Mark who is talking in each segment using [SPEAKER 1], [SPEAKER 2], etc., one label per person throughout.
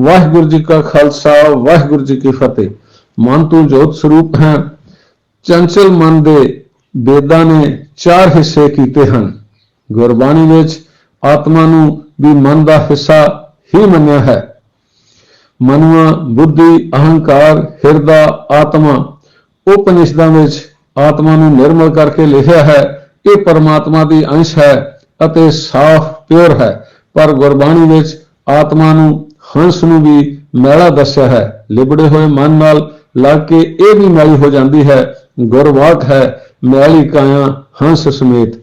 [SPEAKER 1] ਵਾਹਿਗੁਰੂ ਜੀ ਕਾ ਖਾਲਸਾ, ਵਾਹਿਗੁਰੂ ਜੀ ਕੀ ਫਤਿਹ। ਮਨ ਤੂੰ ਜੋਤ ਸਰੂਪ ਹੈ। ਚੰਚਲ ਮਨ ਦੇ ਵੇਦਾਂ ਨੇ ਚਾਰ ਹਿੱਸੇ ਕੀਤੇ ਹਨ। ਗੁਰਬਾਣੀ ਵਿੱਚ ਆਤਮਾ ਨੂੰ ਵੀ ਮਨ ਦਾ ਹਿੱਸਾ ਹੀ ਮੰਨਿਆ ਹੈ। ਮਨੁਆ, ਬੁੱਧੀ, ਅਹੰਕਾਰ, ਹਿਰਦਾ, ਆਤਮਾ, ਉਪਨਿਸ਼ਦਾਂ ਵਿੱਚ ਆਤਮਾ ਨੂੰ ਨਿਰਮਲ ਕਰਕੇ ਲਿਖਿਆ ਹੈ। ਇਹ ਪਰਮਾਤਮਾ ਦੀ ਅੰਸ਼ ਹੈ ਅਤੇ ਸਾਫ਼ ਪਿਓਰ ਹੈ। ਪਰ ਗੁਰਬਾਣੀ ਵਿੱਚ ਆਤਮਾ ਨੂੰ ਹੰਸ ਨੂੰ ਵੀ ਮੈਲਾ ਦੱਸਿਆ ਹੈ। ਲਿਬੜੇ ਹੋਏ ਮਨ ਨਾਲ ਲੱਗ ਕੇ ਇਹ ਵੀ ਮੈਲੀ ਹੋ ਜਾਂਦੀ ਹੈ, ਗੁਰਵਾਕ ਹੈ, ਮੈਲੀ ਕਾਇਆ ਹੰਸ ਸਮੇਤ।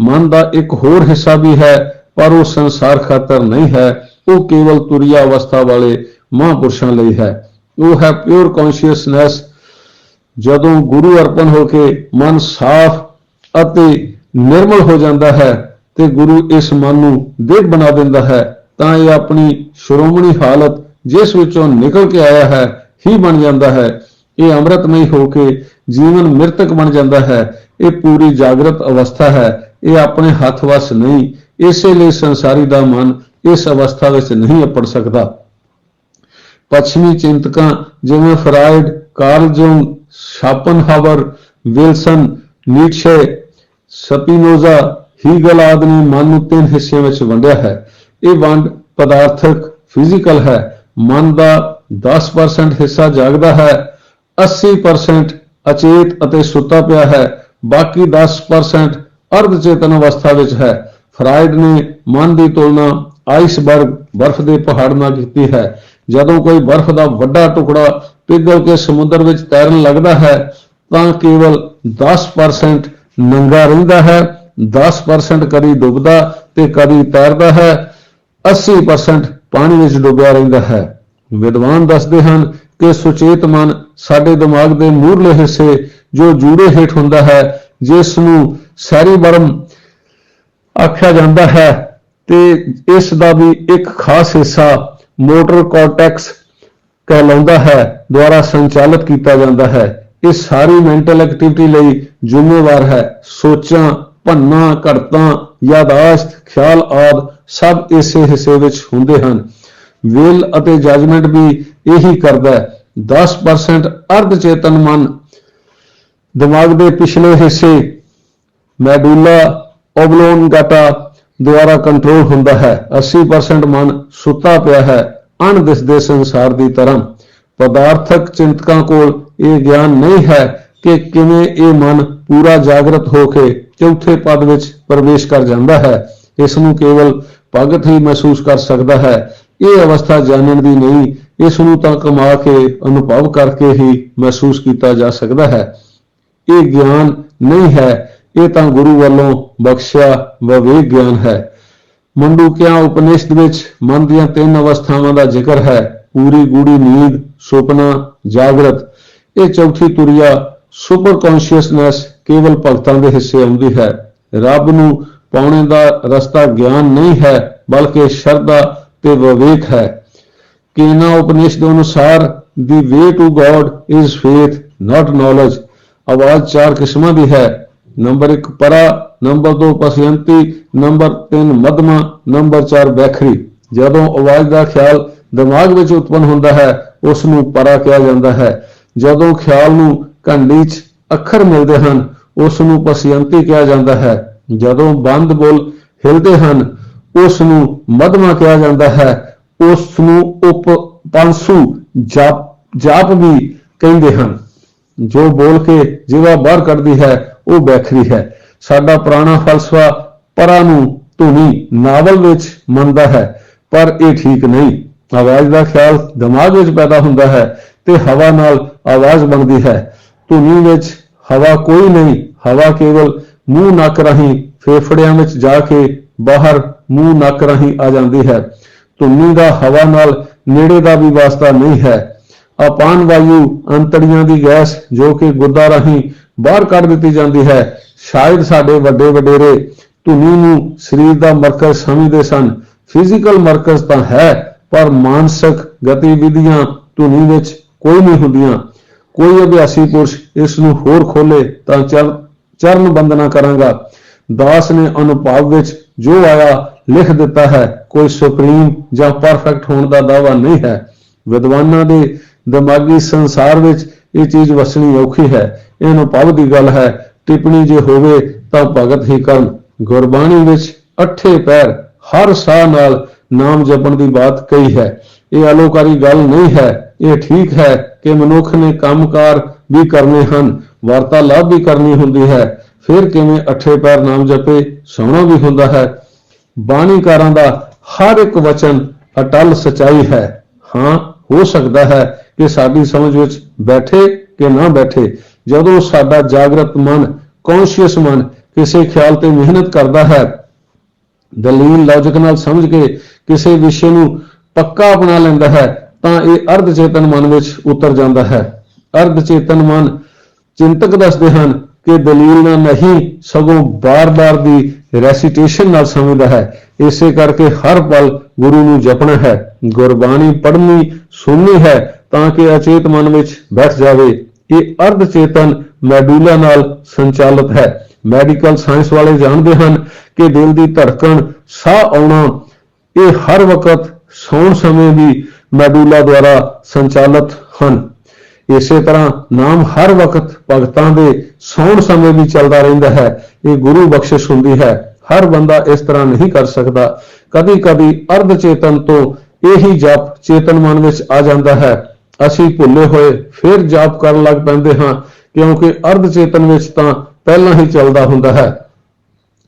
[SPEAKER 1] ਮਨ ਦਾ ਇੱਕ ਹੋਰ ਹਿੱਸਾ ਵੀ ਹੈ, ਪਰ ਉਹ ਸੰਸਾਰ ਖਾਤਰ ਨਹੀਂ ਹੈ। ਉਹ ਕੇਵਲ ਤੁਰਿਆ ਅਵਸਥਾ ਵਾਲੇ ਮਹਾਂਪੁਰਸ਼ਾਂ ਲਈ ਹੈ। ਉਹ ਹੈ ਪਿਓਰ ਕੌਨਸ਼ੀਅਸਨੈਸ ਜਦੋਂ ਗੁਰੂ ਅਰਪਣ ਹੋ ਕੇ ਮਨ ਸਾਫ਼ ਅਤੇ ਨਿਰਮਲ ਹੋ ਜਾਂਦਾ ਹੈ, ਤੇ ਗੁਰੂ ਇਸ ਮਨ ਨੂੰ ਦੇਹ ਬਣਾ ਦਿੰਦਾ ਹੈ। ਤਾਂ ਇਹ ਆਪਣੀ ਸ਼੍ਰੋਮਣੀ ਹਾਲਤ ਜਿਸ ਵਿੱਚੋਂ ਨਿਕਲ ਕੇ ਆਇਆ ਹੈ, ਹੀ ਬਣ ਜਾਂਦਾ ਹੈ। ਇਹ ਅੰਮ੍ਰਿਤਮਈ ਹੋ ਕੇ ਜੀਵਨ ਮ੍ਰਿਤਕ ਬਣ ਜਾਂਦਾ ਹੈ। ਇਹ ਪੂਰੀ ਜਾਗਰਤ ਅਵਸਥਾ ਹੈ। ਇਹ ਆਪਣੇ ਹੱਥ ਵਸ ਨਹੀਂ। ਇਸੇ ਲਈ ਸੰਸਾਰੀ ਦਾ ਮਨ ਇਸ ਅਵਸਥਾ ਵਿੱਚ ਨਹੀਂ ਅਪੜ ਸਕਦਾ। ਪੱਛਮੀ ਚਿੰਤਕਾਂ ਜਿਵੇਂ Freud, Carl Jung, Schopenhauer, Wilson, Nietzsche, Spinoza, Hegel ਆਦਿ ਨੇ ਮਨ ਨੂੰ ਤਿੰਨ ਹਿੱਸਿਆਂ ਵਿੱਚ ਵੰਡਿਆ ਹੈ। ਇਹ ਵੰਡ ਪਦਾਰਥਕ ਫਿਜ਼ੀਕਲ ਹੈ। ਮਨ ਦਾ 10% ਹਿੱਸਾ ਜਾਗਦਾ ਹੈ। 80% ਅਚੇਤ ਅਤੇ ਸੁੱਤਾ ਪਿਆ ਹੈ। ਬਾਕੀ 10% ਅਰਧ ਚੇਤਨ ਅਵਸਥਾ ਵਿੱਚ ਹੈ। ਫਰਾਇਡ ਨੇ ਮਨ ਦੀ ਤੁਲਨਾ ਆਈਸਬਰਗ ਬਰਫ਼ ਦੇ ਪਹਾੜ ਨਾਲ ਕੀਤੀ ਹੈ। ਜਦੋਂ ਕੋਈ ਬਰਫ਼ ਦਾ ਵੱਡਾ ਟੁਕੜਾ ਪਿਘਲ ਕੇ ਸਮੁੰਦਰ ਵਿੱਚ ਤੈਰਨ ਲੱਗਦਾ ਹੈ, ਤਾਂ ਕੇਵਲ 10% ਨੰਗਾ ਰਹਿੰਦਾ ਹੈ। 10% ਕਦੀ ਡੁੱਬਦਾ ਤੇ ਕਦੀ ਤੈਰਦਾ ਹੈ। 80% ਪਾਣੀ ਵਿੱਚ ਡੁੱਬਿਆ ਰਹਿੰਦਾ ਹੈ। ਵਿਦਵਾਨ ਦੱਸਦੇ ਹਨ ਕਿ ਸੁਚੇਤ ਮਨ ਸਾਡੇ ਦਿਮਾਗ ਦੇ ਮੂਹਰਲੇ ਹਿੱਸੇ ਜੋ ਜੂੜੇ ਹੇਠ ਹੁੰਦਾ ਹੈ, ਜਿਸ ਨੂੰ ਸੈਰੀਬਰਮ ਆਖਿਆ ਜਾਂਦਾ ਹੈ ਤੇ ਇਸ ਦਾ ਵੀ ਇੱਕ ਖਾਸ ਹਿੱਸਾ ਮੋਟਰ ਕਾਰਟੈਕਸ ਕਹਿਲਾਉਂਦਾ ਹੈ, ਦੁਆਰਾ ਸੰਚਾਲਿਤ ਕੀਤਾ ਜਾਂਦਾ ਹੈ। ਇਹ ਸਾਰੀ ਮੈਂਟਲ ਐਕਟੀਵਿਟੀ ਲਈ ਜ਼ਿੰਮੇਵਾਰ ਹੈ। ਸੋਚਾਂ ਭੰਨਾ, ਘੜਤਾਂ, ਯਾਦਾਸ਼ਤ, ਖਿਆਲ ਆਦ ਸਭ ਇਸੇ ਹਿੱਸੇ ਵਿੱਚ ਹੁੰਦੇ ਹਨ। ਵਿਲ ਅਤੇ ਜਜਮੈਂਟ ਵੀ ਇਹੀ ਕਰਦਾ ਹੈ। 10% ਅਰਧ ਚੇਤਨ ਮਨ। ਦਿਮਾਗ ਦੇ ਪਿਛਲੇ ਹਿੱਸੇ। ਮੈਡੂਲਾ ਓਬਲੋਂਗਾਟਾ ਦੁਆਰਾ ਕੰਟਰੋਲ ਹੁੰਦਾ ਹੈ। 80% ਮਨ ਸੁੱਤਾ ਪਿਆ ਹੈ। ਅਣਦਿਸਦੇ ਸੰਸਾਰ ਦੀ ਤਰ੍ਹਾਂ। ਪਦਾਰਥਕ ਚਿੰਤਕਾਂ ਕੋਲ ਇਹ ਗਿਆਨ ਨਹੀਂ ਹੈ ਕਿ ਕਿਵੇਂ ਇਹ ਮਨ ਪੂਰਾ ਜਾਗਰਤ ਹੋ ਕੇ ਚੌਥੇ ਪਦ ਵਿੱਚ ਪ੍ਰਵੇਸ਼ ਕਰ ਜਾਂਦਾ ਹੈ। ਇਸ ਨੂੰ ਕੇਵਲ ਭਗਤ ਹੀ ਮਹਿਸੂਸ ਕਰ ਸਕਦਾ ਹੈ। ਇਹ ਅਵਸਥਾ ਜਾਣਨ ਦੀ ਨਹੀਂ, ਇਸ ਨੂੰ ਤਾਂ ਕਮਾ ਕੇ, ਅਨੁਭਵ ਕਰਕੇ ਹੀ ਮਹਿਸੂਸ ਕੀਤਾ ਜਾ ਸਕਦਾ ਹੈ। ਇਹ ਗਿਆਨ ਨਹੀਂ ਹੈ, ਇਹ ਤਾਂ ਗੁਰੂ ਵੱਲੋਂ ਬਖਸ਼ਿਆ ਵਿਵੇਕ ਗਿਆਨ ਹੈ। ਮੰਡੂਕਿਆ ਉਪਨਿਸ਼ਦ ਵਿੱਚ ਮਨ ਦੀਆਂ ਤਿੰਨ ਅਵਸਥਾਵਾਂ ਦਾ ਜ਼ਿਕਰ ਹੈ। ਪੂਰੀ ਗੂੜੀ ਨੀਂਦ, ਸੁਪਨਾ, ਜਾਗਰਤ। ਇਹ ਚੌਥੀ ਤੁਰਿਆ ਸੁਪਰ ਕੌਨਸ਼ੀਅਸਨੈਸ ਕੇਵਲ ਭਗਤਾਂ ਦੇ ਹਿੱਸੇ ਆਉਂਦੀ ਹੈ। ਰੱਬ ਨੂੰ ਪਾਉਣੇ ਦਾ ਰਸਤਾ ਗਿਆਨ ਨਹੀਂ ਹੈ, ਬਲਕਿ ਸ਼ਰਧਾ ਤੇ ਵਿਵੇਕ ਹੈ। ਕੇਨਾ ਉਪਨਿਸ਼ਦ ਅਨੁਸਾਰ the way to God is faith not knowledge ਆਵਾਜ਼ ਚਾਰ ਕਿਸਮਾਂ ਦੀ ਹੈ। ਨੰਬਰ 1 ਪਰਾ, ਨੰਬਰ 2 ਪਸਯੰਤੀ, ਨੰਬਰ 3 ਮਧਮਾ, ਨੰਬਰ 4 ਬੈਖਰੀ। ਜਦੋਂ ਆਵਾਜ਼ ਦਾ ਖਿਆਲ ਦਿਮਾਗ ਵਿੱਚ ਉਤਪੰਨ ਹੁੰਦਾ ਹੈ ਉਸ ਨੂੰ ਪਰਾ ਕਿਹਾ ਜਾਂਦਾ ਹੈ। ਜਦੋਂ ਖਿਆਲ ਨੂੰ ਘੰਡੀ 'ਚ ਅੱਖਰ ਮਿਲਦੇ ਹਨ ਉਸ ਨੂੰ ਪਸਯੰਤੀ ਕਿਹਾ ਜਾਂਦਾ ਹੈ। ਜਦੋਂ ਬੰਦ ਬੋਲ ਹਿਲਦੇ ਹਨ ਉਸ ਨੂੰ ਮਧਮਾ ਕਿਹਾ ਜਾਂਦਾ ਹੈ। ਉਸ ਨੂੰ ਉਪ ਪੰਸੂ ਜਾਪ ਜਾਪ ਵੀ ਕਹਿੰਦੇ ਹਨ। ਜੋ ਬੋਲ ਕੇ ਜਿਵਾ ਬਾਹਰ ਕੱਢਦੀ ਹੈ, ਉਹ ਬੈਖਰੀ ਹੈ। ਸਾਡਾ ਪੁਰਾਣਾ ਫਲਸਫਾ ਪਰਾਂ ਨੂੰ ਧੁਨੀ ਨਾਵਲ ਵਿੱਚ ਮੰਨਦਾ ਹੈ, ਪਰ ਇਹ ਠੀਕ ਨਹੀਂ। ਆਵਾਜ਼ ਦਾ ਖਿਆਲ ਦਿਮਾਗ ਵਿੱਚ ਪੈਦਾ ਹੁੰਦਾ ਹੈ ਤੇ ਹਵਾ ਨਾਲ ਆਵਾਜ਼ ਬਣਦੀ ਹੈ। ਧੁਨੀ ਵਿੱਚ ਹਵਾ ਕੋਈ ਨਹੀਂ ਹਵਾ ਕੇਵਲ ਮੂੰਹ ਨੱਕ ਰਾਹੀਂ ਫੇਫੜਿਆਂ ਵਿੱਚ ਜਾ ਕੇ ਬਾਹਰ ਮੂੰਹ ਨੱਕ ਰਾਹੀਂ ਆ ਜਾਂਦੀ ਹੈ। ਧੁਨੀ ਦਾ ਹਵਾ ਨਾਲ ਨੇੜੇ ਦਾ ਵੀ ਵਾਸਤਾ ਨਹੀਂ ਹੈ। ਅਪਾਨ ਵਾਯੂ ਅੰਤੜੀਆਂ ਦੀ ਗੈਸ ਜੋ ਕਿ ਗੁੱਦਾ ਰਾਹੀਂ ਬਾਹਰ ਕੱਢ ਦਿੱਤੀ ਜਾਂਦੀ ਹੈ। ਸ਼ਾਇਦ ਸਾਡੇ ਵੱਡੇ ਵਡੇਰੇ ਧੁਨੀ ਨੂੰ ਸਰੀਰ ਦਾ ਮਰਕਜ਼ ਸਮਝਦੇ ਸਨ। ਫਿਜ਼ੀਕਲ ਮਰਕਜ਼ ਤਾਂ ਹੈ, ਪਰ ਮਾਨਸਿਕ ਗਤੀਵਿਧੀਆਂ ਧੁਨੀ ਵਿੱਚ ਕੋਈ ਨਹੀਂ ਹੁੰਦੀਆਂ। ਕੋਈ ਅਭਿਆਸੀ ਪੁਰਸ਼ ਇਸ ਨੂੰ ਹੋਰ ਖੋਲੇ ਤਾਂ ਚਰ- ਚਰਨ ਬੰਦਨਾ ਕਰਾਂਗਾ। ਦਾਸ ਨੇ ਅਨੁਭਵ ਵਿੱਚ ਜੋ ਆਇਆ ਲਿਖ ਦਿੱਤਾ ਹੈ, ਕੋਈ ਸੁਪਰੀਮ ਜਾਂ ਪਰਫੈਕਟ ਹੋਣ ਦਾ ਦਾਅਵਾ ਨਹੀਂ ਹੈ। ਵਿਦਵਾਨਾਂ ਦੇ ਦਿਮਾਗੀ ਸੰਸਾਰ ਵਿੱਚ ਇਹ ਚੀਜ਼ ਵਸਣੀ ਔਖੀ ਹੈ। ਇਹ ਅਨੁਭਵ ਦੀ ਗੱਲ ਹੈ, ਟਿੱਪਣੀ ਜੇ ਹੋਵੇ ਤਾਂ ਭਗਤ ਹੀ ਕਰਨ। ਗੁਰਬਾਣੀ ਵਿੱਚ ਅੱਠੇ ਪੈਰ ਹਰ ਸਾਹ ਨਾਲ ਨਾਮ ਜਪਣ ਦੀ ਬਾਤ ਕਹੀ ਹੈ। ਇਹ ਅਲੋਕਾਰੀ ਗੱਲ ਨਹੀਂ ਹੈ, ਇਹ ਠੀਕ ਹੈ ਕਿ ਮਨੁੱਖ ਨੇ ਕੰਮਕਾਰ ਵੀ ਕਰਨੇ ਹਨ। ਵਾਰਤਾਲਾਪ ਵੀ ਕਰਨੀ ਹੁੰਦੀ ਹੈ, ਫਿਰ ਕਿਵੇਂ ਅੱਠੇ ਪੈਰ ਨਾਮ ਜਪੇ, ਸੋਹਣਾ ਵੀ ਹੁੰਦਾ ਹੈ। ਬਾਣੀਕਾਰਾਂ ਦਾ ਹਰ ਇੱਕ ਵਚਨ ਅਟਲ ਸਚਾਈ ਹੈ। ਹਾਂ, ਹੋ ਸਕਦਾ ਹੈ ਕਿ ਸਾਡੀ ਸਮਝ ਵਿੱਚ ਬੈਠੇ ਕਿ ਨਾ ਬੈਠੇ, ਜਦੋਂ ਸਾਡਾ ਜਾਗਰਤ ਮਨ ਕੌਨਸ਼ੀਅਸ ਮਨ ਕਿਸੇ ਖਿਆਲ ਤੇ ਮਿਹਨਤ ਕਰਦਾ ਹੈ, ਦਲੀਲ ਲੌਜੀਕ ਨਾਲ ਸਮਝ ਕੇ ਕਿਸੇ ਵਿਸ਼ੇ ਨੂੰ ਪੱਕਾ ਅਪਣਾ ਲੈਂਦਾ ਹੈ, ਤਾਂ ਇਹ ਅਰਧ ਚੇਤਨ ਮਨ ਵਿੱਚ ਉਤਰ ਜਾਂਦਾ ਹੈ। ਅਰਧ ਚੇਤਨ ਮਨ ਚਿੰਤਕ ਦੱਸਦੇ ਹਨ ਕਿ ਦਲੀਲ ਨਾਲ ਨਹੀਂ, ਸਗੋਂ ਬਾਰ-ਬਾਰ ਦੀ ਰੈਸੀਟੇਸ਼ਨ ਨਾਲ ਸਮਝਦਾ ਹੈ। ਇਸੇ ਕਰਕੇ ਹਰ ਪਲ ਗੁਰੂ ਨੂੰ ਜਪਣਾ ਹੈ, ਗੁਰਬਾਣੀ ਪੜ੍ਹਨੀ, ਸੁਣਨੀ ਹੈ, ਤਾਂ ਕਿ ਅਚੇਤ ਮਨ ਵਿੱਚ ਬੈਠ ਜਾਵੇ। ਇਹ ਅਰਧ ਚੇਤਨ ਮੈਡੂਲਾ ਨਾਲ ਸੰਚਾਲਿਤ ਹੈ। ਮੈਡੀਕਲ ਸਾਇੰਸ ਵਾਲੇ ਜਾਣਦੇ ਹਨ ਕਿ ਦਿਲ ਦੀ ਧੜਕਣ ਸਾਹ ਆਉਣਾ, ਇਹ ਹਰ ਵਕਤ ਸੌਣ ਸਮੇਂ ਵੀ ਮੈਡੂਲਾ ਦੁਆਰਾ ਸੰਚਾਲਿਤ ਹਨ। ਇਸੇ ਤਰ੍ਹਾਂ ਨਾਮ ਹਰ ਵਕਤ ਭਗਤਾਂ ਦੇ ਸੌਣ ਸਮੇਂ ਵੀ ਚੱਲਦਾ ਰਹਿੰਦਾ ਹੈ। ਇਹ ਗੁਰੂ ਬਖਸ਼ਿਸ਼ ਹੁੰਦੀ ਹੈ। ਹਰ ਬੰਦਾ ਇਸ ਤਰ੍ਹਾਂ ਨਹੀਂ ਕਰ ਸਕਦਾ। ਕਦੀ ਕਦੀ ਅਰਧ ਚੇਤਨ ਤੋਂ ਇਹੀ ਜਪ ਚੇਤਨ ਮਨ ਵਿੱਚ ਆ ਜਾਂਦਾ ਹੈ। ਅਸੀਂ ਭੁੱਲੇ ਹੋਏ ਫਿਰ ਜਾਪ ਕਰਨ ਲੱਗ ਪੈਂਦੇ ਹਾਂ, ਕਿਉਂਕਿ ਅਰਧ ਚੇਤਨ ਵਿੱਚ ਤਾਂ ਪਹਿਲਾਂ ਹੀ ਚੱਲਦਾ ਹੁੰਦਾ ਹੈ।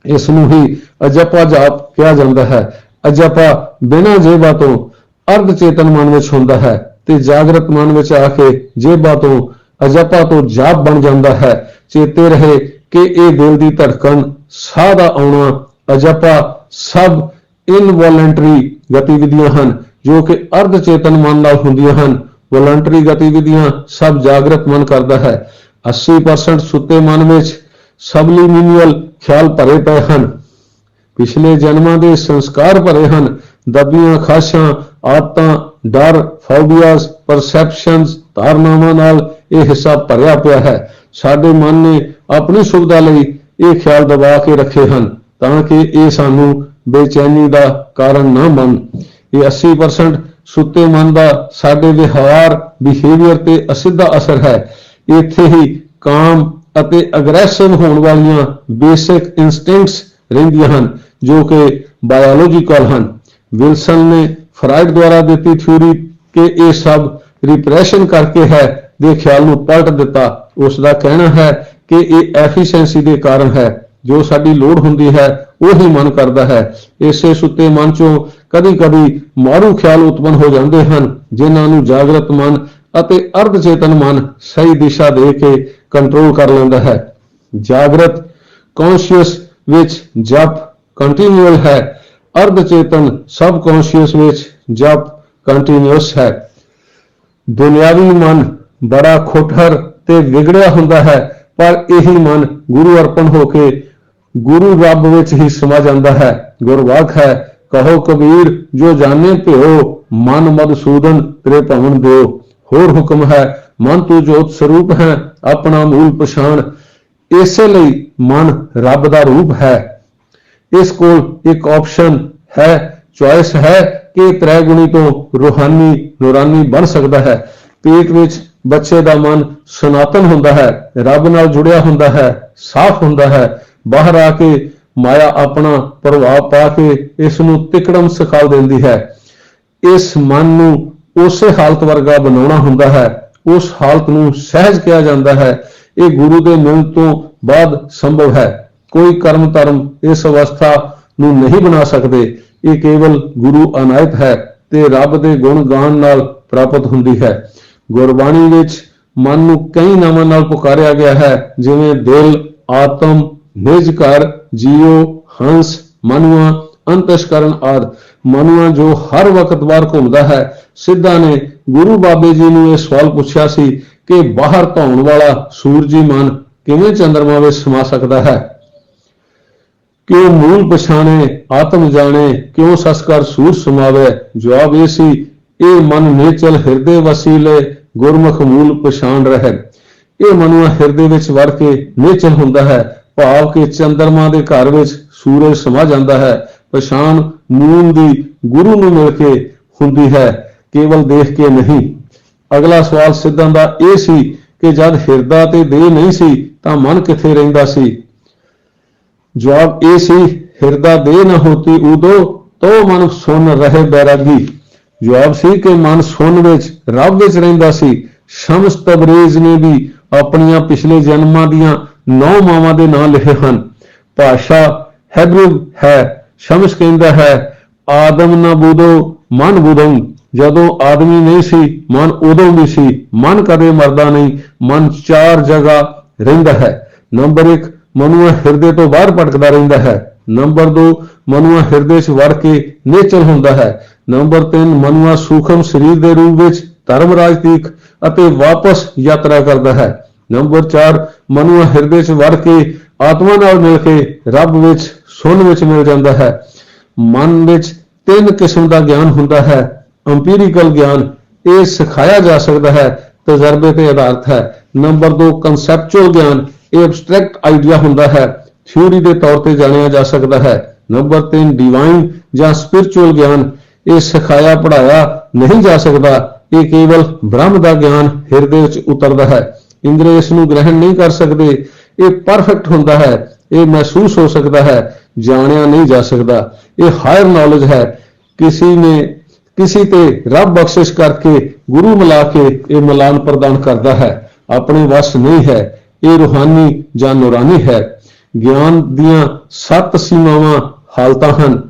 [SPEAKER 1] ਇਸ ਨੂੰ ਹੀ ਅਜਪਾ ਜਾਪ ਕਿਹਾ ਜਾਂਦਾ ਹੈ। ਅਜਪਾ ਬਿਨਾਂ ਜੇਬਾ ਤੋਂ ਅਰਧ ਚੇਤਨ ਮਨ ਵਿੱਚ ਹੁੰਦਾ ਹੈ। ਤੇ ਜਾਗਰਤ ਮਨ ਵਿੱਚ ਆ ਕੇ ਜੇਬਾ ਤੋਂ, ਅਜਪਾ ਤੋਂ ਜਾਪ ਬਣ ਜਾਂਦਾ ਹੈ। ਚੇਤੇ ਰਹੇ ਕਿ ਇਹ ਦਿਲ ਦੀ ਧੜਕਣ, ਸਾਹ ਦਾ ਆਉਣਾ, ਅਜਪਾ ਸਭ ਇਨਵੋਲੰਟਰੀ ਗਤੀਵਿਧੀਆਂ ਹਨ, ਜੋ ਕਿ ਅਰਧ ਚੇਤਨ ਮਨ ਨਾਲ ਹੁੰਦੀਆਂ ਹਨ। ਵੋਲੰਟਰੀ ਗਤੀਵਿਧੀਆਂ ਸਭ ਜਾਗਰਤ ਮਨ ਕਰਦਾ ਹੈ। 80% ਸੁੱਤੇ ਮਨ ਵਿੱਚ ਸਬਲੀਮੀਨੀਅਲ ਖਿਆਲ ਭਰੇ ਪਏ ਹਨ। ਪਿਛਲੇ ਜਨਮਾਂ ਦੇ ਸੰਸਕਾਰ ਭਰੇ ਹਨ। ਦਬੀਆਂ, ਖਾਸ਼ਾਂ, ਆਦਤਾਂ ਡਰ ਫੋਬੀਆਸ ਪਰਸੈਪਸ਼ਨਸ ਧਾਰਨਾਵਾਂ ਨਾਲ ਇਹ ਹਿੱਸਾ ਭਰਿਆ ਪਿਆ ਹੈ। ਸਾਡੇ ਮਨ ਨੇ ਆਪਣੀ ਸੁਵਿਧਾ ਲਈ ਇਹ ਖਿਆਲ ਦਬਾ ਕੇ ਰੱਖੇ ਹਨ ਤਾਂ ਕਿ ਇਹ ਸਾਨੂੰ ਬੇਚੈਨੀ ਦਾ ਕਾਰਨ ਨਾ ਬਣ। ਇਹ 80% ਸੁੱਤੇ ਮਨ ਦਾ ਸਾਡੇ ਵਿਹਾਰ ਬਿਹੇਵੀਅਰ ਤੇ ਅਸਿੱਧਾ ਅਸਰ ਹੈ। ਇੱਥੇ ਹੀ ਕਾਮ ਅਤੇ ਅਗਰੈਸਿਵ ਹੋਣ ਵਾਲੀਆਂ ਬੇਸਿਕ ਇਨਸਟਿੰਕਟਸ ਰਹਿੰਦੀਆਂ ਹਨ ਜੋ ਕਿ ਬਾਇਓਲੋਜੀਕਲ ਹਨ। ਵਿਲਸਨ ਨੇ ਫਰਾਇਡ ਦੁਆਰਾ ਦਿੱਤੀ ਥਿਊਰੀ ਕਿ ਇਹ ਸਭ ਰਿਪਰੈਸ਼ਨ ਕਰਕੇ ਹੈ, ਦੇ ਖਿਆਲ ਨੂੰ ਪਲਟ ਦਿੱਤਾ। ਉਸ ਦਾ ਕਹਿਣਾ ਹੈ ਕਿ ਇਹ ਐਫੀਸ਼ੀਐਂਸੀ ਦੇ ਕਾਰਨ ਹੈ। ਜੋ ਸਾਡੀ ਲੋੜ ਹੁੰਦੀ ਹੈ, ਉਹੀ ਮਨ ਕਰਦਾ ਹੈ। ਇਸੇ ਸੁੱਤੇ ਮਨ ਚੋਂ ਕਦੀ-ਕਦੀ ਮਾਰੂ ਖਿਆਲ ਉਤਪਨ ਹੋ ਜਾਂਦੇ ਹਨ, ਜਿਨ੍ਹਾਂ ਨੂੰ ਜਾਗਰਤ ਮਨ ਅਤੇ ਅਰਧ ਚੇਤਨ ਮਨ ਸਹੀ ਦਿਸ਼ਾ ਦੇ ਕੇ ਕੰਟਰੋਲ ਕਰ ਲੈਂਦਾ ਹੈ। ਜਾਗਰਤ ਕੌਨਸ਼ੀਅਸ ਵਿੱਚ ਜਪ ਕੰਟੀਨਿਊਅਲ ਹੈ। ਅਰਧ ਚੇਤਨ ਸਬ ਕੌਨਸ਼ੀਅਸ ਵਿੱਚ ਜਪ ਕੰਟੀਨਿਊਸ ਹੈ ਦੁਨਿਆਵੀ ਮਨ ਬੜਾ ਖੋਟਰ ਤੇ ਵਿਗੜਿਆ ਹੁੰਦਾ ਹੈ ਪਰ ਇਹੀ ਮਨ ਗੁਰੂ ਅਰਪਣ ਹੋ ਕੇ ਗੁਰੂ ਰੱਬ ਵਿੱਚ ਹੀ ਸਮਾ ਜਾਂਦਾ ਹੈ ਗੁਰਵਾਕ ਹੈ ਕਹੋ ਕਬੀਰ ਜੋ ਜਾਣੇ ਭਿਓ ਮਨ ਮਦਸੂਦਨ ਤੇਰੇ ਭਵਨ ਦਿਓ ਹੋਰ ਹੁਕਮ ਹੈ ਮਨ ਤੂੰ ਜੋਤ ਸਰੂਪ ਹੈ ਆਪਣਾ ਮੂਲ ਪਛਾਣ ਇਸੇ ਲਈ ਮਨ ਰੱਬ ਦਾ ਰੂਪ ਹੈ ਇਸ ਕੋਲ ਇੱਕ ਆਪਸ਼ਨ ਹੈ ਚੁਆਇਸ ਹੈ ਕਿ ਤ੍ਰੈਗੁਣੀ ਤੋਂ ਰੂਹਾਨੀ, ਨੂਰਾਨੀ ਬਣ ਸਕਦਾ ਹੈ। ਪੇਟ ਵਿੱਚ ਬੱਚੇ ਦਾ ਮਨ ਸਨਾਤਨ ਹੁੰਦਾ ਹੈ, ਰੱਬ ਨਾਲ ਜੁੜਿਆ ਹੁੰਦਾ ਹੈ, ਸਾਫ਼ ਹੁੰਦਾ ਹੈ। ਬਾਹਰ ਆ ਕੇ ਮਾਇਆ ਆਪਣਾ ਪ੍ਰਭਾਵ ਪਾ ਕੇ ਇਸ ਨੂੰ ਤਿਕੜਮ ਸਿਖਾ ਦਿੰਦੀ ਹੈ। ਇਸ ਮਨ ਨੂੰ ਉਸੇ ਹਾਲਤ ਵਰਗਾ ਬਣਾਉਣਾ ਹੁੰਦਾ ਹੈ, ਉਸ ਹਾਲਤ ਨੂੰ ਸਹਿਜ ਕਿਹਾ ਜਾਂਦਾ ਹੈ। ਇਹ ਗੁਰੂ ਦੇ ਮਿਲਣ ਤੋਂ ਬਾਅਦ ਸੰਭਵ ਹੈ। ਕੋਈ ਕਰਮ ਧਰਮ ਇਸ ਅਵਸਥਾ ਨੂੰ ਨਹੀਂ ਬਣਾ ਸਕਦੇ। ਇਹ ਕੇਵਲ ਗੁਰੂ ਅਨਾਇਤ ਹੈ ਤੇ ਰੱਬ ਦੇ ਗੁਣ ਗਾਣ ਨਾਲ ਪ੍ਰਾਪਤ ਹੁੰਦੀ ਹੈ। ਗੁਰਬਾਣੀ ਵਿੱਚ ਮਨ ਨੂੰ ਕਈ ਨਾਵਾਂ ਨਾਲ ਪੁਕਾਰਿਆ ਗਿਆ ਹੈ, ਜਿਵੇਂ ਦਿਲ, ਆਤਮ, ਨਿਜ ਘਰ, ਜੀਉ, ਹੰਸ, ਮਨੁਆ, ਅੰਤਸ਼ਕਰਨ ਆਦ। ਮਨੁਆ ਜੋ ਹਰ ਵਕਤ ਬਾਹਰ ਘੁੰਮਦਾ ਹੈ, ਸਿੱਧਾ ਨੇ ਗੁਰੂ ਬਾਬੇ ਜੀ ਨੂੰ ਇਹ ਸਵਾਲ ਪੁੱਛਿਆ ਸੀ ਕਿ ਬਾਹਰ ਧੌਣ ਵਾਲਾ ਸੂਰਜੀ ਮਨ ਕਿਵੇਂ ਚੰਦਰਮਾ ਵਿੱਚ ਸਮਾ ਸਕਦਾ ਹੈ? ਕਿਉਂ ਮੂਲ ਪਛਾਣੇ, ਆਤਮ ਜਾਣੇ, ਕਿਉਂ ਸਸਕਾਰ ਸੂਰ ਸਮਾਵੇ? ਜਵਾਬ ਇਹ ਸੀ, ਇਹ ਮਨ ਨੇਚਲ ਹਿਰਦੇ ਵਸੀਲੇ ਗੁਰਮੁਖ ਮੂਲ ਪਛਾਣ ਰਹਿ। ਇਹ ਮਨੁਆ ਹਿਰਦੇ ਵਿੱਚ ਵੜ ਕੇ ਨੇਚਲ ਹੁੰਦਾ ਹੈ। ਭਾਵ ਕਿ ਚੰਦਰਮਾ ਦੇ ਘਰ ਵਿੱਚ ਸੂਰਜ ਸਮਾ ਜਾਂਦਾ ਹੈ। ਪਛਾਣ ਮੂਲ ਦੀ ਗੁਰੂ ਨੂੰ ਮਿਲ ਕੇ ਹੁੰਦੀ ਹੈ, ਕੇਵਲ ਦੇਖ ਕੇ ਨਹੀਂ। ਅਗਲਾ ਸਵਾਲ ਸਿੱਧਾਂ ਦਾ ਇਹ ਸੀ ਕਿ ਜਦ ਹਿਰਦਾ ਤੇ ਦੇਹ ਨਹੀਂ ਸੀ, ਤਾਂ ਮਨ ਕਿੱਥੇ ਰਹਿੰਦਾ ਸੀ? ਜਵਾਬ ਇਹ ਸੀ, ਹਿਰਦਾ ਦੇਹ ਨਾ ਹੋਤੀ ਉਦੋਂ ਤੋ ਮਨ ਸੁਨ ਰਹੇ ਬੈਰਾਗੀ। ਜਵਾਬ ਸੀ ਕਿ ਮਨ ਸੁਨ ਵਿੱਚ, ਰੱਬ ਵਿੱਚ ਰਹਿੰਦਾ ਸੀ। ਸ਼ਮਸ ਤਬਰੇਜ਼ ਨੇ ਵੀ ਆਪਣੀਆਂ ਪਿਛਲੇ ਜਨਮਾਂ ਦੀਆਂ ਨੌ ਮਾਵਾਂ ਦੇ ਨਾਂ ਲਿਖੇ ਹਨ। ਭਾਸ਼ਾ ਹੈਬਰੂ ਹੈ, ਸ਼ਮਸ ਕਹਿੰਦਾ ਹੈ, ਆਦਮ ਨਾ ਬੁਦੋ, ਮਨ ਬੁਦੋਂ ਜਦੋਂ ਆਦਮੀ ਨਹੀਂ ਸੀ, ਮਨ ਉਦੋਂ ਵੀ ਸੀ। ਮਨ ਕਦੇ ਮਰਦਾ ਨਹੀਂ, ਮਨ ਚਾਰ ਜਗ੍ਹਾ ਰਹਿੰਦਾ ਹੈ। ਨੰਬਰ 1 ਮਨੁਆ ਹਿਰਦੇ ਤੋਂ ਬਾਹਰ ਭਟਕਦਾ ਰਹਿੰਦਾ ਹੈ। ਨੰਬਰ 2 ਮਨੁਆ ਹਿਰਦੇ 'ਚ ਵੜ ਕੇ ਨੇਚਰ ਹੁੰਦਾ ਹੈ। ਨੰਬਰ 3 ਮਨੁਆ ਸੂਖਮ ਸਰੀਰ ਦੇ ਰੂਪ ਵਿੱਚ ਧਰਮ ਰਾਜਤੀਕ ਅਤੇ ਵਾਪਸ ਯਾਤਰਾ ਕਰਦਾ ਹੈ। ਨੰਬਰ 4 ਮਨੁਆ ਹਿਰਦੇ 'ਚ ਵੜ ਕੇ ਆਤਮਾ ਨਾਲ ਮਿਲ ਕੇ ਰੱਬ ਵਿੱਚ, ਸੁਣ ਵਿੱਚ ਮਿਲ ਜਾਂਦਾ ਹੈ। ਮਨ ਵਿੱਚ ਤਿੰਨ ਕਿਸਮ ਦਾ ਗਿਆਨ ਹੁੰਦਾ ਹੈ। ਅੰਪੀਰੀਕਲ ਗਿਆਨ, ਇਹ ਸਿਖਾਇਆ ਜਾ ਸਕਦਾ ਹੈ। ਤਜਰਬੇ ਤੇ ਆਧਾਰਿਤ ਹੈ। ਨੰਬਰ 2 ਕਨਸੈਪਚੁਅਲ ਗਿਆਨ ਇਹ ਐਬਸਟ੍ਰੈਕਟ ਆਈਡੀਆ ਹੁੰਦਾ ਹੈ। ਥਿਊਰੀ ਦੇ ਤੌਰ ਤੇ ਜਾਣਿਆ ਜਾ ਸਕਦਾ ਹੈ। ਨੰਬਰ 3 ਡਿਵਾਈਨ ਜਾਂ ਸਪਿਰਚੁਅਲ ਗਿਆਨ। ਇਹ ਸਿਖਾਇਆ ਪੜਾਇਆ ਨਹੀਂ ਜਾ ਸਕਦਾ। ਇਹ ਕੇਵਲ ਬ੍ਰਹਮ ਦਾ ਗਿਆਨ ਹਿਰਦੇ ਵਿੱਚ ਉਤਰਦਾ ਹੈ। ਇੰਦਰੀ ਇਸ ਨੂੰ ਗ੍ਰਹਿਣ ਨਹੀਂ ਕਰ ਸਕਦੇ। ਇਹ ਪਰਫੈਕਟ ਹੁੰਦਾ ਹੈ। ਇਹ ਮਹਿਸੂਸ ਹੋ ਸਕਦਾ ਹੈ। ਜਾਣਿਆ ਨਹੀਂ ਜਾ ਸਕਦਾ। ਇਹ ਹਾਇਰ ਨੌਲੇਜ ਹੈ। ਕਿਸੇ ਨੇ, ਕਿਸੇ ਤੇ ਰੱਬ ਬਖਸ਼ਿਸ਼ ਕਰਕੇ ਗੁਰੂ ਮਿਲਾ ਕੇ ਇਹ ਮਲਾਨ ਪ੍ਰਦਾਨ ਕਰਦਾ ਹੈ। ਆਪਣੇ ਵਸ ਨਹੀਂ ਹੈ। ਇਹ ਰੂਹਾਨੀ ਜਾਂ ਨੂਰਾਨੀ ਹੈ। ਗਿਆਨ ਦੀਆਂ ਸੱਤ ਸੀਮਾਵਾਂ ਹਾਲਤਾਂ ਹਨ।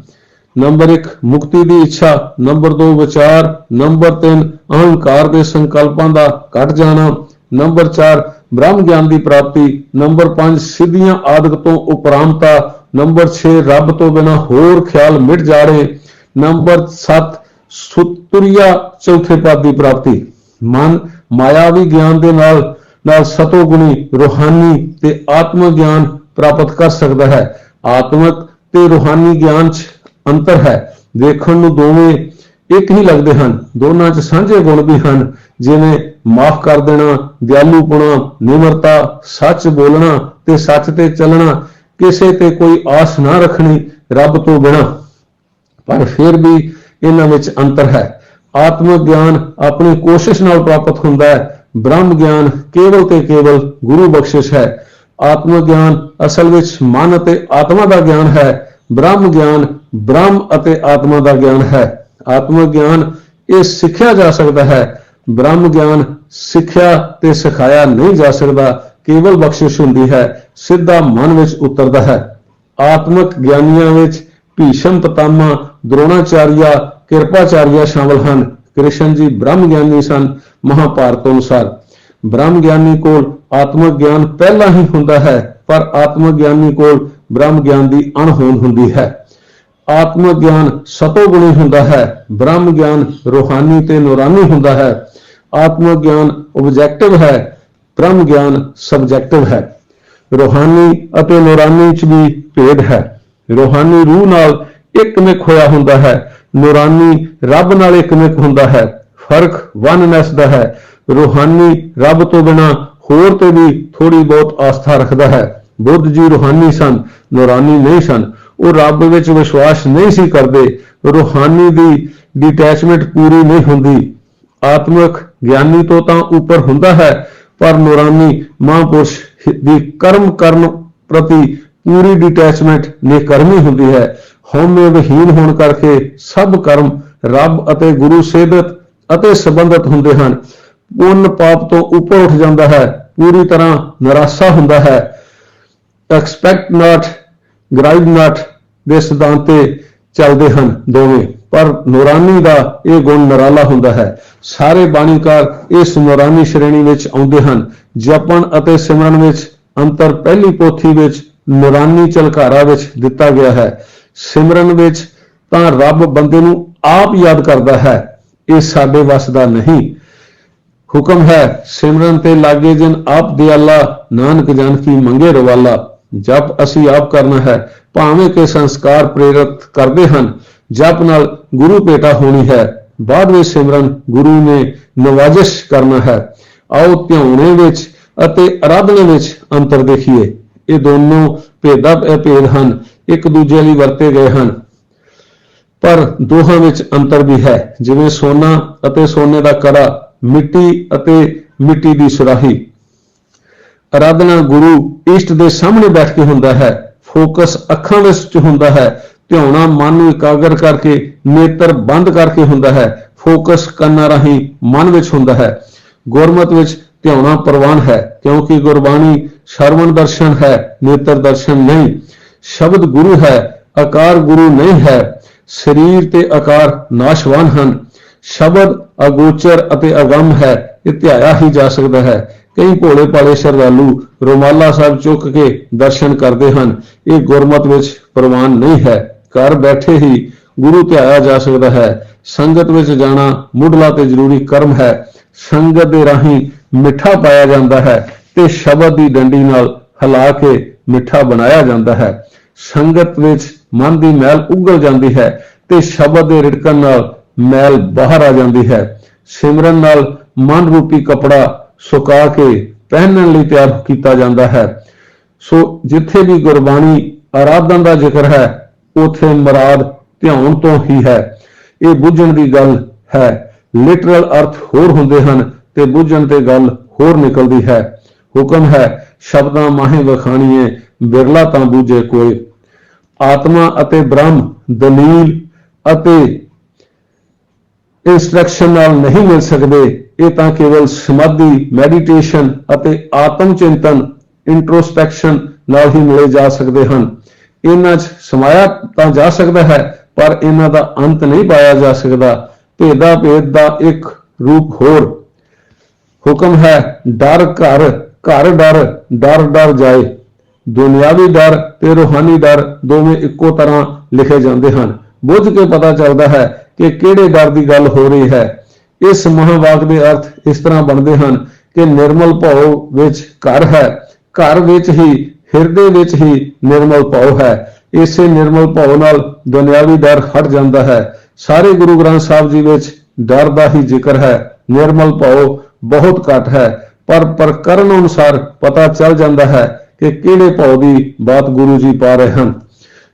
[SPEAKER 1] ਨੰਬਰ 1 ਮੁਕਤੀ ਦੀ ਇੱਛਾ। ਨੰਬਰ 2 ਵਿਚਾਰ। ਨੰਬਰ 3 ਅਹੰਕਾਰ ਦੇ ਸੰਕਲਪਾਂ ਦਾ ਘਟ ਜਾਣਾ। ਨੰਬਰ 4 ਬ੍ਰਹਮ ਗਿਆਨ ਦੀ ਪ੍ਰਾਪਤੀ। ਨੰਬਰ 5 ਸਿੱਧੀਆਂ ਆਦਿਕ ਤੋਂ ਉਪਰਾਮਤਾ। ਨੰਬਰ 6 ਰੱਬ ਤੋਂ ਬਿਨਾ ਹੋਰ ਖਿਆਲ ਮਿਟ ਜਾੜੇ। ਨੰਬਰ 7 ਸੁਤਰੀਆ ਚੌਥੇ ਪਦ ਦੀ ਪ੍ਰਾਪਤੀ। ਮਨ ਮਾਇਆਵੀ ਗਿਆਨ ਦੇ ਨਾਲ ਨਾਲ ਸਤੋਗੁਣੀ ਰੂਹਾਨੀ ਤੇ ਆਤਮ ਗਿਆਨ ਪ੍ਰਾਪਤ ਕਰ ਸਕਦਾ ਹੈ। ਆਤਮਿਕ ਤੇ ਰੂਹਾਨੀ ਗਿਆਨ 'ਚ ਅੰਤਰ ਹੈ। ਦੇਖਣ ਨੂੰ ਦੋਵੇਂ ਇੱਕ ਹੀ ਲੱਗਦੇ ਹਨ। ਦੋਨਾਂ 'ਚ ਸਾਂਝੇ ਗੁਣ ਵੀ ਹਨ, ਜਿਵੇਂ ਮਾਫ ਕਰ ਦੇਣਾ, ਦਿਆਲੂਪੁਣਾ, ਨਿਮਰਤਾ, ਸੱਚ ਬੋਲਣਾ ਤੇ ਸੱਚ ਤੇ ਚੱਲਣਾ, ਕਿਸੇ ਤੇ ਕੋਈ ਆਸ ਨਾ ਰੱਖਣੀ ਰੱਬ ਤੋਂ ਬਿਨਾ। ਪਰ ਫਿਰ ਵੀ ਇਹਨਾਂ ਵਿੱਚ ਅੰਤਰ ਹੈ। ਆਤਮ ਗਿਆਨ ਆਪਣੀ ਕੋਸ਼ਿਸ਼ ਨਾਲ ਪ੍ਰਾਪਤ ਹੁੰਦਾ ਹੈ। ਬ੍ਰਹਮ ਗਿਆਨ ਕੇਵਲ ਤੇ ਕੇਵਲ ਗੁਰੂ ਬਖਸ਼ਿਸ਼ ਹੈ। ਆਤਮ ਗਿਆਨ ਅਸਲ ਵਿੱਚ ਮਨ ਅਤੇ ਆਤਮਾ ਦਾ ਗਿਆਨ ਹੈ। ਬ੍ਰਹਮ ਗਿਆਨ ਬ੍ਰਹਮ ਅਤੇ ਆਤਮਾ ਦਾ ਗਿਆਨ ਹੈ। ਆਤਮ ਗਿਆਨ ਇਹ ਸਿੱਖਿਆ ਜਾ ਸਕਦਾ ਹੈ। ਬ੍ਰਹਮ ਗਿਆਨ ਸਿੱਖਿਆ ਤੇ ਸਿਖਾਇਆ ਨਹੀਂ ਜਾ ਸਕਦਾ, ਕੇਵਲ ਬਖਸ਼ਿਸ਼ ਹੁੰਦੀ ਹੈ, ਸਿੱਧਾ ਮਨ ਵਿੱਚ ਉਤਰਦਾ ਹੈ। ਆਤਮਿਕ ਗਿਆਨੀਆਂ ਵਿੱਚ ਭੀਸ਼ਮ ਪਤਾਮਾ ਦ੍ਰੋਣਾਚਾਰੀਆ, ਕਿਰਪਾਚਾਰੀਆ ਸ਼ਾਮਲ ਹਨ। ਕ੍ਰਿਸ਼ਨ ਜੀ ਬ੍ਰਹਮ ਗਿਆਨੀ ਸਨ, ਮਹਾਭਾਰਤ ਅਨੁਸਾਰ। ਬ੍ਰਹਮ ਗਿਆਨੀ ਕੋਲ ਆਤਮਿਕ ਗਿਆਨ ਪਹਿਲਾਂ ਹੀ ਹੁੰਦਾ ਹੈ, ਪਰ ਆਤਮਿਕ ਗਿਆਨੀ ਕੋਲ ਬ੍ਰਹਮ ਗਿਆਨ ਦੀ ਅਣਹੋਂਦ ਹੁੰਦੀ ਹੈ। ਆਤਮਿਕ ਗਿਆਨ ਸਤੋ ਗੁਣੀ ਹੁੰਦਾ ਹੈ, ਬ੍ਰਹਮ ਗਿਆਨ ਰੂਹਾਨੀ ਤੇ ਨੂਰਾਨੀ ਹੁੰਦਾ ਹੈ। ਆਤਮਿਕ ਗਿਆਨ ਆਬਜੈਕਟਿਵ ਹੈ, ਬ੍ਰਹਮ ਗਿਆਨ ਸਬਜੈਕਟਿਵ ਹੈ। ਰੂਹਾਨੀ ਅਤੇ ਨੂਰਾਨੀ ਚ ਵੀ ਭੇਦ ਹੈ। ਰੂਹਾਨੀ ਰੂਹ ਨਾਲ ਇੱਕ ਇੱਕਮਿਕ ਹੋਇਆ ਹੁੰਦਾ ਹੈ ਨੂਰਾਨੀ ਰੱਬ ਨਾਲ ਇੱਕਮਿਕ ਹੁੰਦਾ ਹੈ, ਫ਼ਰਕ ਵਨਨੈਸ ਦਾ ਹੈ। ਰੂਹਾਨੀ ਰੱਬ ਤੋਂ ਬਿਨਾ ਹੋਰ ਤੇ ਵੀ ਥੋੜੀ ਬਹੁਤ ਆਸਥਾ ਰੱਖਦਾ ਹੈ। ਬੁੱਧ ਜੀ ਰੂਹਾਨੀ ਸਨ, ਨੂਰਾਨੀ ਨਹੀਂ ਸਨ। ਉਹ ਰੱਬ ਵਿੱਚ ਵਿਸ਼ਵਾਸ ਨਹੀਂ ਸੀ ਕਰਦੇ। ਰੂਹਾਨੀ ਦੀ ਡਿਟੈਚਮੈਂਟ ਪੂਰੀ ਨਹੀਂ ਹੁੰਦੀ। ਆਤਮਿਕ ਗਿਆਨੀ ਤੋਂ ਤਾਂ ਉੱਪਰ ਹੁੰਦਾ ਹੈ, ਪਰ ਨੂਰਾਨੀ ਮਹਾਂਪੁਰਸ਼ ਦੀ ਕਰਮ ਕਰਨ ਪ੍ਰਤੀ ਪੂਰੀ ਡਿਟੈਚਮੈਂਟ ਨਿਕਰਮੀ ਹੁੰਦੀ ਹੈ। ਹਉਮੈ ਵਿਹੀਨ ਹੋਣ ਕਰਕੇ ਸਭ ਕਰਮ ਰੱਬ ਅਤੇ ਗੁਰੂ ਸੇਧਤ ਅਤੇ ਸੰਬੰਧਤ ਹੁੰਦੇ ਹਨ। ਪੁੰਨ ਪਾਪ ਤੋਂ ਉੱਪਰ ਉੱਠ ਜਾਂਦਾ ਹੈ, ਪੂਰੀ ਤਰ੍ਹਾਂ ਨਿਰਾਸ਼ਾ ਹੁੰਦਾ ਹੈ। ਐਕਸਪੈਕਟ ਨਾਟ ਗ੍ਰਾਈਡ ਨਾਟ ਦੇ ਸਿਧਾਂਤ ਤੇ ਚੱਲਦੇ ਹਨ ਦੋਵੇਂ, ਪਰ ਨੂਰਾਨੀ ਦਾ ਇਹ ਗੁਣ ਨਿਰਾਲਾ ਹੁੰਦਾ ਹੈ। ਸਾਰੇ ਬਾਣੀਕਾਰ ਇਸ ਨੂਰਾਨੀ ਸ਼੍ਰੇਣੀ ਵਿੱਚ ਆਉਂਦੇ ਹਨ। ਜਪਣ ਅਤੇ ਸਿਮਰਨ ਵਿੱਚ ਅੰਤਰ ਪਹਿਲੀ ਪੋਥੀ ਵਿੱਚ ਨੂਰਾਨੀ ਝਲਕਾਰਾ ਵਿੱਚ ਦਿੱਤਾ ਗਿਆ ਹੈ। ਸਿਮਰਨ ਵਿੱਚ ਤਾਂ ਰੱਬ ਬੰਦੇ ਨੂੰ ਆਪ ਯਾਦ ਕਰਦਾ ਹੈ, ਇਹ ਸਾਡੇ ਵੱਸ ਦਾ ਨਹੀਂ। ਹੁਕਮ ਹੈ, ਸਿਮਰਨ ਤੇ ਲਾਗੇ ਜਨ ਆਪ ਦਿਆਲਾ ਨਾਨਕ ਜਨ ਕੀ ਮੰਗੇ ਰਵਾਲਾ। ਜਪ ਅਸੀਂ ਆਪ ਕਰਨਾ ਹੈ, ਭਾਵੇਂ ਕਿ ਸੰਸਕਾਰ ਪ੍ਰੇਰਿਤ ਕਰਦੇ ਹਨ, ਜਪ ਨਾਲ ਗੁਰੂ ਭੇਟਾ ਹੋਣੀ ਹੈ। ਬਾਅਦ ਵਿੱਚ ਸਿਮਰਨ ਗੁਰੂ ਨੇ ਨਵਾਜ਼ਿਸ਼ ਕਰਨਾ ਹੈ। ਆਓ ਧਿਆਉਣੇ ਵਿੱਚ ਅਤੇ ਅਰਾਧਨਾ ਵਿੱਚ ਅੰਤਰ ਦੇਖੀਏ। ਇਹ ਦੋਨੋਂ ਭੇਦਾ ਭੇਦ ਹਨ। ਇੱਕ ਦੂਜੇ ਲਈ ਵਰਤੇ ਗਏ ਹਨ। ਪਰ ਦੋਹਾਂ ਵਿੱਚ ਅੰਤਰ ਵੀ ਹੈ, ਜਿਵੇਂ ਸੋਨਾ ਅਤੇ ਸੋਨੇ ਦਾ ਕੜਾ, ਮਿੱਟੀ ਅਤੇ ਮਿੱਟੀ ਦੀ ਸੁਰਾਹੀ। ਅਰਾਧਨਾ ਗੁਰੂ ਇਸ਼ਟ ਦੇ ਸਾਹਮਣੇ ਬੈਠ ਕੇ ਹੁੰਦਾ ਹੈ, ਫੋਕਸ ਅੱਖਾਂ ਵਿੱਚ ਹੁੰਦਾ ਹੈ, ਧਿਆਉਣਾ ਮਨ ਨੂੰ ਇਕਾਗਰ ਕਰਕੇ, ਨੇਤਰ ਬੰਦ ਕਰਕੇ ਹੁੰਦਾ ਹੈ, ਫੋਕਸ ਕੰਨਾਂ ਰਾਹੀਂ ਮਨ ਵਿੱਚ ਹੁੰਦਾ ਹੈ। ਗੁਰਮਤ ਵਿੱਚ ਧਿਆਉਣਾ ਪ੍ਰਵਾਨ ਹੈ, ਕਿਉਂਕਿ ਗੁਰਬਾਣੀ ਸ਼ਰਵਣ ਦਰਸ਼ਨ ਹੈ, ਨੇਤਰ ਦਰਸ਼ਨ ਨਹੀਂ। ਸ਼ਬਦ ਗੁਰੂ ਹੈ, ਆਕਾਰ ਗੁਰੂ ਨਹੀਂ ਹੈ, ਸਰੀਰ ਤੇ ਆਕਾਰ ਨਾਸ਼ਵਾਨ ਹਨ। ਸ਼ਬਦ ਅਗੋਚਰ ਅਤੇ ਅਗੰਮ ਹੈ, ਇਹ ਧਿਆਇਆ ਹੀ ਜਾ ਸਕਦਾ ਹੈ। ਕਈ ਭੋਲੇ ਭਾਲੇ ਸ਼ਰਧਾਲੂ ਰੁਮਾਲਾ ਸਾਹਿਬ ਚੁੱਕ ਕੇ ਦਰਸ਼ਨ ਕਰਦੇ ਹਨ। ਇਹ ਗੁਰਮਤ ਵਿੱਚ ਪ੍ਰਵਾਨ ਨਹੀਂ ਹੈ। ਘਰ ਬੈਠੇ ਹੀ ਗੁਰੂ ਧਿਆਇਆ ਜਾ ਸਕਦਾ ਹੈ। ਸੰਗਤ ਵਿੱਚ ਜਾਣਾ ਮੁੱਢਲਾ ਤੇ ਜ਼ਰੂਰੀ ਕਰਮ ਹੈ। ਸੰਗਤ ਦੇ ਰਾਹੀਂ ਮਿੱਠਾ ਪਾਇਆ ਜਾਂਦਾ ਹੈ ਤੇ ਸ਼ਬਦ ਦੀ ਡੰਡੀ ਨਾਲ ਹਿਲਾ ਕੇ ਮਿੱਠਾ ਬਣਾਇਆ ਜਾਂਦਾ ਹੈ। ਸੰਗਤ ਵਿੱਚ ਮਨ ਦੀ ਮੈਲ ਉਗਲ ਜਾਂਦੀ ਹੈ ਤੇ ਸ਼ਬਦ ਦੇ ਰਿੜਕਣ ਨਾਲ ਮੈਲ ਬਾਹਰ ਆ ਜਾਂਦੀ ਹੈ। ਸਿਮਰਨ ਨਾਲ ਮਨ ਰੂਪੀ ਕਪੜਾ ਸੁਕਾ ਕੇ ਪਹਿਨਣ ਲਈ ਤਿਆਰ ਕੀਤਾ ਜਾਂਦਾ ਹੈ। ਸੋ ਜਿੱਥੇ ਵੀ ਗੁਰਬਾਣੀ ਆਰਾਧਨ ਦਾ ਜ਼ਿਕਰ ਹੈ, ਉਥੇ ਮਰਾਦ ਧਿਆਉਣ ਤੋਂ ਹੀ ਹੈ। ਇਹ ਬੁੱਝਣ ਦੀ ਗੱਲ ਹੈ। ਲਿਟਰਲ ਅਰਥ ਹੋਰ ਹੁੰਦੇ ਹਨ ਤੇ ਬੁੱਝਣ ਤੇ ਗੱਲ ਹੋਰ ਨਿਕਲਦੀ ਹੈ। ਹੁਕਮ ਹੈ, ਸ਼ਬਦਾਂ ਮਾਹੇ ਵਖਾਣੀਏ, ਬਿਰਲਾ ਤਾਂ ਬੂਝੇ ਕੋਈ ਆਤਮਾ ਅਤੇ ਬ੍ਰਹਮ ਦਲੀਲ ਅਤੇ ਇੰਸਟਰਕਸ਼ਨ ਨਾਲ ਨਹੀਂ ਮਿਲ ਸਕਦੇ, ਇਹ ਤਾਂ ਕੇਵਲ ਸਮਾਧੀ ਮੈਡੀਟੇਸ਼ਨ ਅਤੇ ਆਤਮ ਚਿੰਤਨ ਇੰਟਰੋਸਪੈਕਸ਼ਨ ਨਾਲ ਹੀ ਮਿਲੇ ਜਾ ਸਕਦੇ ਹਨ। ਇਹਨਾਂ 'ਚ ਸਮਾਇਆ ਤਾਂ ਜਾ ਸਕਦਾ ਹੈ, ਪਰ ਇਹਨਾਂ ਦਾ ਅੰਤ ਨਹੀਂ ਪਾਇਆ ਜਾ ਸਕਦਾ। ਭੇਦਾ ਭੇਦ ਦਾ ਇੱਕ ਰੂਪ ਹੋਰ। ਹੁਕਮ ਹੈ, ਡਰ ਘਰ ਘਰ ਡਰ ਡਰ ਡਰ ਜਾਏ। ਦੁਨਿਆਵੀ ਡਰ ਤੇ ਰੂਹਾਨੀ ਡਰ ਦੋਵੇਂ ਇੱਕੋ ਤਰ੍ਹਾਂ ਲਿਖੇ ਜਾਂਦੇ ਹਨ। ਬੁੱਝ ਕੇ ਪਤਾ ਚੱਲਦਾ ਹੈ ਕਿ ਕਿਹੜੇ ਡਰ ਦੀ ਗੱਲ ਹੋ ਰਹੀ ਹੈ। ਇਸ ਮਹਾਵਾਕ ਦੇ ਅਰਥ ਇਸ ਤਰ੍ਹਾਂ ਬਣਦੇ ਹਨ ਕਿ ਨਿਰਮਲ ਭਾਉ ਵਿੱਚ ਘਰ ਹੈ। ਘਰ ਵਿੱਚ ਹੀ, ਹਿਰਦੇ ਵਿੱਚ ਹੀ ਨਿਰਮਲ ਭਾਉ ਹੈ। ਇਸੇ ਨਿਰਮਲ ਭਾਉ ਨਾਲ ਦੁਨਿਆਵੀ ਡਰ ਹਟ ਜਾਂਦਾ ਹੈ। ਸਾਰੇ ਗੁਰੂ ਗ੍ਰੰਥ ਸਾਹਿਬ ਜੀ ਵਿੱਚ ਡਰ ਦਾ ਹੀ ਜ਼ਿਕਰ ਹੈ। ਨਿਰਮਲ ਭਾਉ ਬਹੁਤ ਘੱਟ ਹੈ। ਪਰ ਪ੍ਰਕਰਨ ਅਨੁਸਾਰ ਪਤਾ ਚੱਲ ਜਾਂਦਾ ਹੈ ਕਿ ਕਿਹੜੇ ਭਾਉ ਦੀ ਬਾਤ ਗੁਰੂ ਜੀ ਪਾ ਰਹੇ ਹਨ?